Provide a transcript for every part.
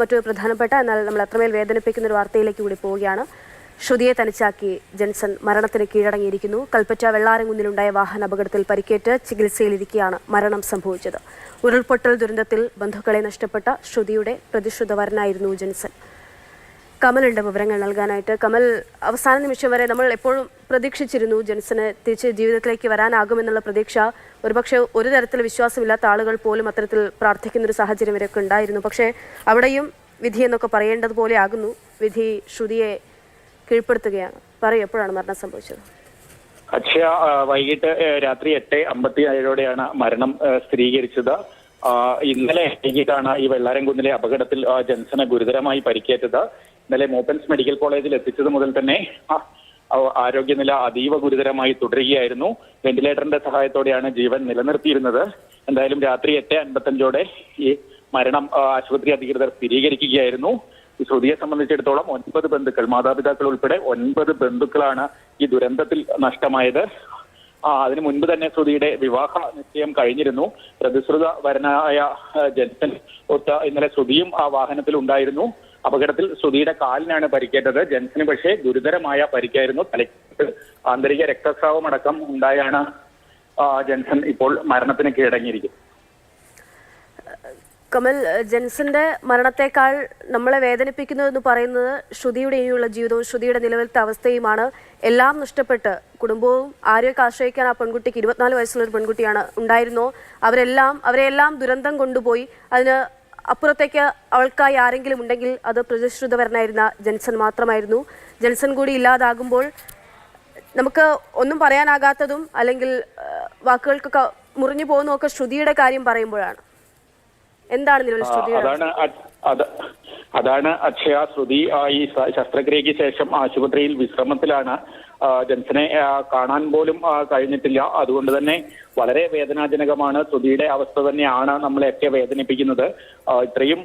മറ്റൊരു പ്രധാനപ്പെട്ട എന്നാൽ നമ്മൾ അത്രമേൽ വേദനിപ്പിക്കുന്ന ഒരു വാർത്തയിലേക്ക് കൂടി പോവുകയാണ്. ശ്രുതിയെ തനിച്ചാക്കി ജെൻസൺ മരണത്തിന് കീഴടങ്ങിയിരിക്കുന്നു. കൽപ്പറ്റ വെള്ളാരംകുന്നിലുണ്ടായ വാഹന അപകടത്തിൽ പരിക്കേറ്റ് ചികിത്സയിലിരിക്കെയാണ് മരണം സംഭവിച്ചത്. ഉരുൾപൊട്ടൽ ദുരന്തത്തിൽ ബന്ധുക്കളെ നഷ്ടപ്പെട്ട ശ്രുതിയുടെ പ്രതിശ്രുതവരനായിരുന്നു ജൻസൺ. കമലുണ്ട് വിവരങ്ങൾ നൽകാനായിട്ട്. കമൽ അവസാന നിമിഷം വരെ നമ്മൾ എപ്പോഴും പ്രതീക്ഷിച്ചിരുന്നു ജെൻസന് തിരിച്ച് ജീവിതത്തിലേക്ക് വരാനാകുമെന്നുള്ള പ്രതീക്ഷ. ഒരുപക്ഷെ ഒരു തരത്തിൽ വിശ്വാസമില്ലാത്ത ആളുകൾ പോലും അത്തരത്തിൽ പ്രാർത്ഥിക്കുന്ന ഒരു സാഹചര്യം വരെയൊക്കെ ഉണ്ടായിരുന്നു. പക്ഷേ അവിടെയും വിധി എന്നൊക്കെ പറയേണ്ടതുപോലെ ആകുന്നു. വിധി ശ്രുതിയെ കീഴ്പ്പെടുത്തുകയാണ്. പറയൂ എപ്പോഴാണ് മരണം സംഭവിച്ചത്? അക്ഷയ വൈകിട്ട് രാത്രി എട്ട് അമ്പത്തി ഏഴോടെയാണ് മരണം സ്ഥിരീകരിച്ചത്. ഇന്നലെ വൈകിട്ടാണ് ഈ വെള്ളാരംകുന്നിലെ അപകടത്തിൽ ജൻസന് ഗുരുതരമായി പരിക്കേറ്റത്. ഇന്നലെ മോപ്പൻസ് മെഡിക്കൽ കോളേജിൽ എത്തിച്ചത് മുതൽ തന്നെ ആരോഗ്യനില അതീവ ഗുരുതരമായി തുടരുകയായിരുന്നു. വെന്റിലേറ്ററിന്റെ സഹായത്തോടെയാണ് ജീവൻ നിലനിർത്തിയിരുന്നത്. എന്തായാലും രാത്രി എട്ട് അൻപത്തഞ്ചോടെ ഈ മരണം ആശുപത്രി അധികൃതർ സ്ഥിരീകരിക്കുകയായിരുന്നു. ഈ ശ്രുതിയെ സംബന്ധിച്ചിടത്തോളം ഒൻപത് ബന്ധുക്കൾ മാതാപിതാക്കൾ ഉൾപ്പെടെ ഒൻപത് ബന്ധുക്കളാണ് ഈ ദുരന്തത്തിൽ നഷ്ടമായത്. ആ അതിനു മുൻപ് തന്നെ ശ്രുതിയുടെ വിവാഹ നിശ്ചയം കഴിഞ്ഞിരുന്നു. പ്രതിശ്രുത വരനായ ജൻസൻ ഒത്ത ഇന്നലെ ശ്രുതിയും ആ വാഹനത്തിൽ ഉണ്ടായിരുന്നു അപകടത്തിൽ ശ്രുതിയുടെ കാലിനാണ് പരിക്കേറ്റത്. ജെൻസിന് പക്ഷേ ഗുരുതരമായ പരിക്കായിരുന്നു. തലയ്ക്ക് ആന്തരിക രക്തസ്രാവമടക്കം ഉണ്ടായാണ് ജെൻസൺ ജൻസൺ ഇപ്പോൾ മരണത്തിന് കീഴടങ്ങിയിരിക്കുന്നത്. കമൽ ജെൻസന്റെ മരണത്തെക്കാൾ നമ്മളെ വേദനിപ്പിക്കുന്നു എന്ന് പറയുന്നത് ശ്രുതിയുടെ ഇനിയുള്ള ജീവിതവും ശ്രുതിയുടെ നിലവിലത്തെ അവസ്ഥയുമാണ്. എല്ലാം നഷ്ടപ്പെട്ട് കുടുംബവും ആരെയൊക്കെ ആശ്രയിക്കാൻ ആ പെൺകുട്ടിക്ക് ഇരുപത്തിനാല് വയസ്സുള്ള ഒരു പെൺകുട്ടിയാണ് ഉണ്ടായിരുന്നോ? അവരെല്ലാം അവരെല്ലാം ദുരന്തം കൊണ്ടുപോയി. അതിന് അപ്പുറത്തേക്ക് അവൾക്കായി ആരെങ്കിലും ഉണ്ടെങ്കിൽ അത് പ്രതിശ്രുതവരനായിരുന്ന ജെൻസൺ മാത്രമായിരുന്നു. ജെൻസൺ കൂടി ഇല്ലാതാകുമ്പോൾ നമുക്ക് ഒന്നും പറയാനാകാത്തതും അല്ലെങ്കിൽ വാക്കുകൾക്കൊക്കെ മുറിഞ്ഞു പോകുന്നതൊക്കെ ശ്രുതിയുടെ കാര്യം പറയുമ്പോഴാണ്. എന്താണ് നിലവിൽ ശ്രുതി ശ്രുതിയുടെ അതാണ് അക്ഷയ ശ്രുതി. ഈ ശസ്ത്രക്രിയയ്ക്ക് ശേഷം ആശുപത്രിയിൽ വിശ്രമത്തിലാണ് ജെൻസനെ കാണാൻ പോലും കഴിഞ്ഞിട്ടില്ല. അതുകൊണ്ട് തന്നെ വളരെ വേദനാജനകമാണ്. ശ്രുതിയുടെ അവസ്ഥ തന്നെയാണ് നമ്മളെയൊക്കെ വേദനിപ്പിക്കുന്നത്. ഇത്രയും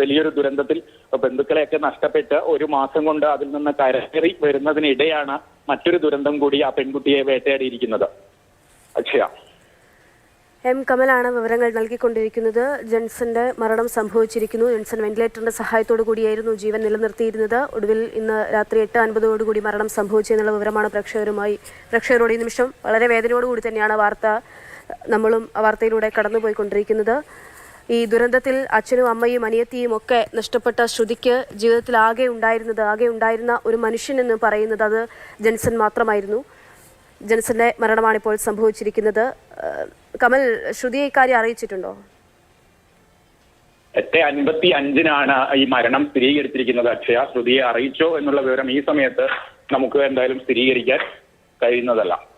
വലിയൊരു ദുരന്തത്തിൽ ബന്ധുക്കളെയൊക്കെ നഷ്ടപ്പെട്ട് ഒരു മാസം കൊണ്ട് അതിൽ നിന്ന് കരകയറി വരുന്നതിനിടെയാണ് മറ്റൊരു ദുരന്തം കൂടി ആ പെൺകുട്ടിയെ വേട്ടയാടിയിരിക്കുന്നത്. അക്ഷയ. എം കമലാണ് വിവരങ്ങൾ നൽകിക്കൊണ്ടിരിക്കുന്നത്. ജെൻസന്റെ മരണം സംഭവിച്ചിരിക്കുന്നു. ജെൻസൺ വെന്റിലേറ്ററിന്റെ സഹായത്തോടു കൂടിയായിരുന്നു ജീവൻ നിലനിർത്തിയിരുന്നത്. ഒടുവിൽ ഇന്ന് രാത്രി എട്ട് അൻപതോടുകൂടി മരണം സംഭവിച്ചെന്നുള്ള വിവരമാണ് പ്രേക്ഷകരുമായി. പ്രേക്ഷകരോട് ഈ നിമിഷം വളരെ വേദനയോടുകൂടി തന്നെയാണ് വാർത്ത നമ്മളും വാർത്തയിലൂടെ കടന്നുപോയിക്കൊണ്ടിരിക്കുന്നത്. ഈ ദുരന്തത്തിൽ അച്ഛനും അമ്മയും അനിയത്തിയും ഒക്കെ നഷ്ടപ്പെട്ട ശ്രുതിക്ക് ജീവിതത്തിൽ ആകെ ഉണ്ടായിരുന്നത് ആകെ ഉണ്ടായിരുന്ന ഒരു മനുഷ്യൻ എന്ന് പറയുന്നത് അത് ജെൻസൺ മാത്രമായിരുന്നു. ജെൻസന്റെ മരണമാണ് ഇപ്പോൾ സംഭവിച്ചിരിക്കുന്നത്. കമൽ ശ്രുതിയെ ഇക്കാര്യം അറിയിച്ചിട്ടുണ്ടോ? എട്ട് അൻപത്തി അഞ്ചിനാണ് ഈ മരണം സ്ഥിരീകരിച്ചിരിക്കുന്നത് അക്ഷയ. ശ്രുതിയെ അറിയിച്ചോ എന്നുള്ള വിവരം ഈ സമയത്ത് നമുക്ക് എന്തായാലും സ്ഥിരീകരിക്കാൻ കഴിയുന്നതല്ല.